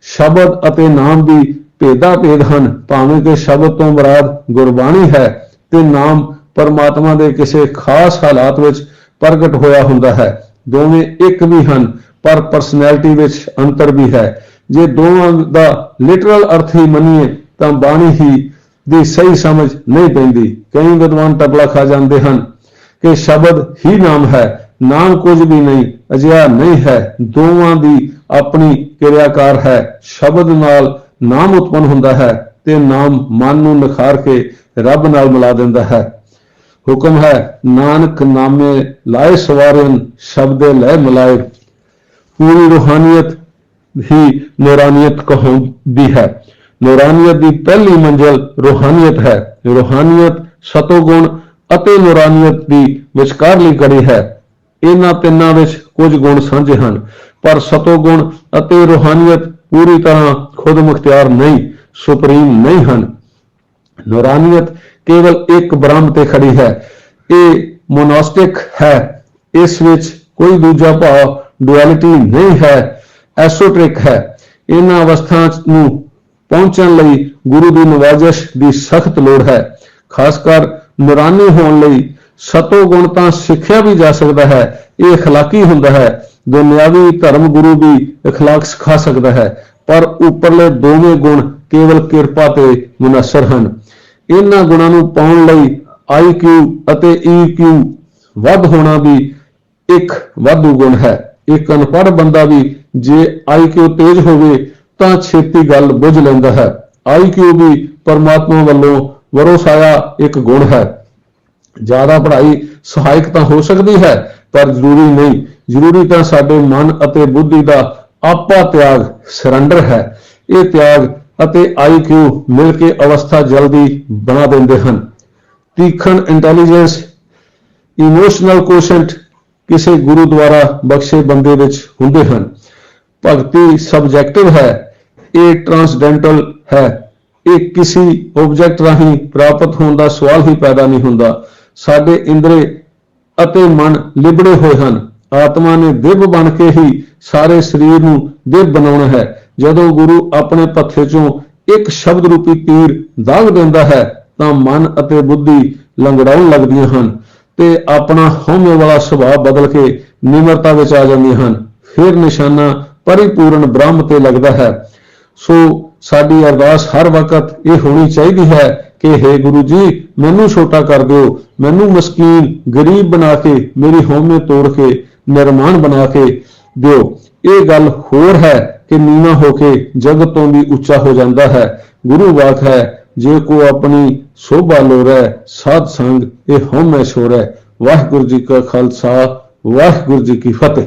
[SPEAKER 1] ਸ਼ਬਦ ਅਤੇ ਨਾਮ ਦੀ ਭੇਦਾ ਭੇਦ ਹਨ। ਭਾਵੇਂ ਕਿ ਸ਼ਬਦ ਤੋਂ ਮੁਰਾਦ ਗੁਰਬਾਣੀ ਹੈ ਤੇ ਨਾਮ ਪਰਮਾਤਮਾ ਦੇ ਕਿਸੇ ਖਾਸ ਹਾਲਾਤ ਵਿੱਚ ਪ੍ਰਗਟ ਹੋਇਆ ਹੁੰਦਾ ਹੈ। ਦੋਵੇਂ ਇੱਕ ਵੀ ਹਨ, ਪਰ ਪਰਸਨੈਲਿਟੀ ਵਿੱਚ ਅੰਤਰ ਵੀ ਹੈ। ਜੇ ਦੋਵਾਂ ਦਾ ਲਿਟਰਲ ਅਰਥ ਹੀ ਮੰਨੀਏ, ਤਾਂ ਬਾਣੀ ਹੀ ਦੀ ਸਹੀ ਸਮਝ ਨਹੀਂ ਪੈਂਦੀ। ਕਈ ਵਿਦਵਾਨ ਤਬਲਾ ਖਾ ਜਾਂਦੇ ਹਨ ਕਿ ਸ਼ਬਦ ਹੀ ਨਾਮ ਹੈ। ਨਾਮ ਕੁਝ ਵੀ ਨਹੀਂ, ਅਜਿਹਾ ਨਹੀਂ ਹੈ। ਦੋਵਾਂ ਦੀ ਆਪਣੀ ਕਿਰਿਆਕਾਰ ਹੈ। ਸ਼ਬਦ ਨਾਲ ਨਾਮ ਉਤਪੰਨ ਹੁੰਦਾ ਹੈ ਤੇ ਨਾਮ ਮਨ ਨੂੰ ਨਿਖਾਰ ਕੇ ਰੱਬ ਨਾਲ ਮਿਲਾ ਦਿੰਦਾ ਹੈ। ਹੁਕਮ ਹੈ, ਨਾਨਕ ਨਾਮੇ ਲਾਏ ਸਵਾਰਨ ਸ਼ਬਦੇ ਲੈ ਮਿਲਾਏ। ਪੂਰੀ ਰੂਹਾਨੀਅਤ ਹੀ ਨੂਰਾਨੀਅਤ ਕਹਾਉਂਦੀ ਹੈ। ਨੂਰਾਨੀਅਤ ਦੀ ਪਹਿਲੀ ਮੰਜ਼ਲ ਰੂਹਾਨੀਅਤ ਹੈ। ਰੂਹਾਨੀਅਤ ਸਤੋਗੁਣ ਅਤੇ ਨੂਰਾਨੀਅਤ ਦੀ ਵਿਚਕਾਰਲੀ ਕੜੀ ਹੈ। ਇਹਨਾਂ ਤਿੰਨਾਂ ਵਿੱਚ ਕੁਝ ਗੁਣ ਸਾਂਝੇ ਹਨ, ਪਰ ਸਤੋ ਗੁਣ ਅਤੇ ਰੂਹਾਨੀਅਤ ਪੂਰੀ ਤਰ੍ਹਾਂ ਖੁਦ ਮੁਖਤਿਆਰ ਨਹੀਂ, ਸੁਪਰੀਮ ਨਹੀਂ ਹਨ। ਨੂਰਾਨੀਅਤ ਕੇਵਲ ਇੱਕ ਬ੍ਰਹਮ ਤੇ ਖੜੀ ਹੈ, ਇਹ ਮੋਨੋਸਟਿਕ ਹੈ, ਇਸ ਵਿੱਚ ਕੋਈ ਦੂਜਾ ਭਾਵ ਡੁਐਲਿਟੀ ਨਹੀਂ ਹੈ, ਐਸੋਟ੍ਰਿਕ ਹੈ। ਇਹਨਾਂ ਅਵਸਥਾਵਾਂ ਨੂੰ ਪਹੁੰਚਣ ਲਈ ਗੁਰੂ ਦੀ ਨਵਾਜ਼ਿਸ਼ ਦੀ ਸਖਤ ਲੋੜ ਹੈ, ਖਾਸ ਕਰ ਨੂਰਾਨੀ ਹੋਣ ਲਈ ਸਤੋ ਗੁਣ ਤਾਂ ਸਿੱਖਿਆ ਵੀ ਜਾ ਸਕਦਾ ਹੈ ਇਹ اخلاقی ਹੁੰਦਾ ਹੈ ਦੁਨਿਆਵੀ ਧਰਮ ਗੁਰੂ ਵੀ اخلاق ਸਿਖਾ ਸਕਦਾ ਹੈ ਪਰ ਉੱਪਰਲੇ ਦੋਵੇਂ ਗੁਣ ਕੇਵਲ ਕਿਰਪਾ ਤੇ ਮੁਨਸਰ ਹਨ ਇਹਨਾਂ ਗੁਣਾਂ ਨੂੰ ਪਾਉਣ ਲਈ IQ ਅਤੇ EQ ਵੱਧ ਹੋਣਾ ਵੀ ਇੱਕ ਵਾਧੂ ਗੁਣ ਹੈ ਇੱਕ ਅਨਪੜ੍ਹ ਬੰਦਾ ਵੀ ਜੇ IQ ਤੇਜ਼ ਹੋਵੇ ਤਾਂ ਛੇਤੀ ਗੱਲ ਬੁੱਝ ਲੈਂਦਾ ਹੈ IQ ਵੀ ਪਰਮਾਤਮਾ ਵੱਲੋਂ ਵਰੋਸਾਇਆ ਇੱਕ ਗੁਣ ਹੈ ਜ਼ਿਆਦਾ ਪੜ੍ਹਾਈ ਸਹਾਇਕ ਤਾਂ ਹੋ ਸਕਦੀ ਹੈ, ਪਰ ਜ਼ਰੂਰੀ ਨਹੀਂ। ਜ਼ਰੂਰੀ ਤਾਂ ਸਾਡੇ ਮਨ ਅਤੇ ਬੁੱਧੀ ਦਾ ਆਪਾ ਤਿਆਗ ਸਰੈਂਡਰ ਹੈ। ਇਹ ਤਿਆਗ ਅਤੇ ਆਈਕਿਊ ਮਿਲ ਕੇ ਅਵਸਥਾ ਜਲਦੀ ਬਣਾ ਦਿੰਦੇ ਹਨ। ਤੀਖਣ ਇੰਟੈਲੀਜੈਂਸ ਇਮੋਸ਼ਨਲ ਕੋਸ਼ੈਂਟ ਕਿਸੇ ਗੁਰੂ ਦੁਆਰਾ ਬਖਸ਼ੇ ਬੰਦੇ ਵਿੱਚ ਹੁੰਦੇ ਹਨ। ਭਗਤੀ ਸਬਜੈਕਟਿਵ ਹੈ, ਇਹ ਟਰਾਂਸਡੈਂਟਲ ਹੈ। ਇਹ ਕਿਸੇ ਆਬਜੈਕਟ ਰਾਹੀਂ ਪ੍ਰਾਪਤ ਹੋਣ ਦਾ ਸਵਾਲ ਹੀ ਪੈਦਾ ਨਹੀਂ ਹੁੰਦਾ। ਸਾਡੇ ਇੰਦਰੇ ਅਤੇ ਮਨ ਲਿਬੜੇ ਹੋਏ ਹਨ। ਆਤਮਾ ਨੇ ਦਿਵ ਬਣ ਕੇ ਹੀ ਸਾਰੇ ਸਰੀਰ ਨੂੰ ਦਿਵ ਬਣਾਉਣਾ ਹੈ। ਜਦੋਂ ਗੁਰੂ ਆਪਣੇ ਪੱਥੇ ਚੋਂ ਇੱਕ ਸ਼ਬਦ ਰੂਪੀ ਤੀਰ ਦਾਗ ਦਿੰਦਾ ਹੈ, ਤਾਂ ਮਨ ਅਤੇ ਬੁੱਧੀ ਲੰਗੜਾਉਣ ਲੱਗਦੀਆਂ ਹਨ ਤੇ ਆਪਣਾ ਹਉਮੈ ਵਾਲਾ ਸੁਭਾਅ ਬਦਲ ਕੇ ਨਿਮਰਤਾ ਵਿੱਚ ਆ ਜਾਂਦੀਆਂ ਹਨ। ਫਿਰ ਨਿਸ਼ਾਨਾ ਪਰਿਪੂਰਨ ਬ੍ਰਹਮ ਤੇ ਲੱਗਦਾ ਹੈ। ਸੋ ਸਾਡੀ ਅਰਦਾਸ ਹਰ ਵਕਤ ਇਹ ਹੋਣੀ ਚਾਹੀਦੀ ਹੈ ਕਿ हे ਗੁਰੂ ਜੀ, ਮੈਨੂੰ ਛੋਟਾ ਕਰ ਦਿਓ। ਮੈਨੂੰ ਮਸਕੀਨ, ਗਰੀਬ ਬਣਾ ਕੇ, ਮੇਰੀ ਹਉਮੈ ਤੋੜ ਕੇ, ਨਿਰਮਾਣ ਬਣਾ ਕੇ ਦਿਓ। ਇਹ ਗੱਲ ਹੋਰ ਹੈ ਕਿ ਨੀਵਾ ਹੋ ਕੇ ਜਗਤ ਤੋਂ ਵੀ ਉੱਚਾ ਹੋ ਜਾਂਦਾ ਹੈ। ਗੁਰੂ ਵਾਕ ਹੈ, ਜੇ ਕੋ ਆਪਣੀ ਸੋਭਾ ਲੋਰੈ ਸਾਧ ਸੰਗ, ਇਹ ਹਉਮੈ ਛੋੜੈ। ਵਾਹਿਗੁਰੂ ਜੀ ਕਾ ਖਾਲਸਾ, ਵਾਹਿਗੁਰੂ ਜੀ ਕੀ ਫਤਿਹ।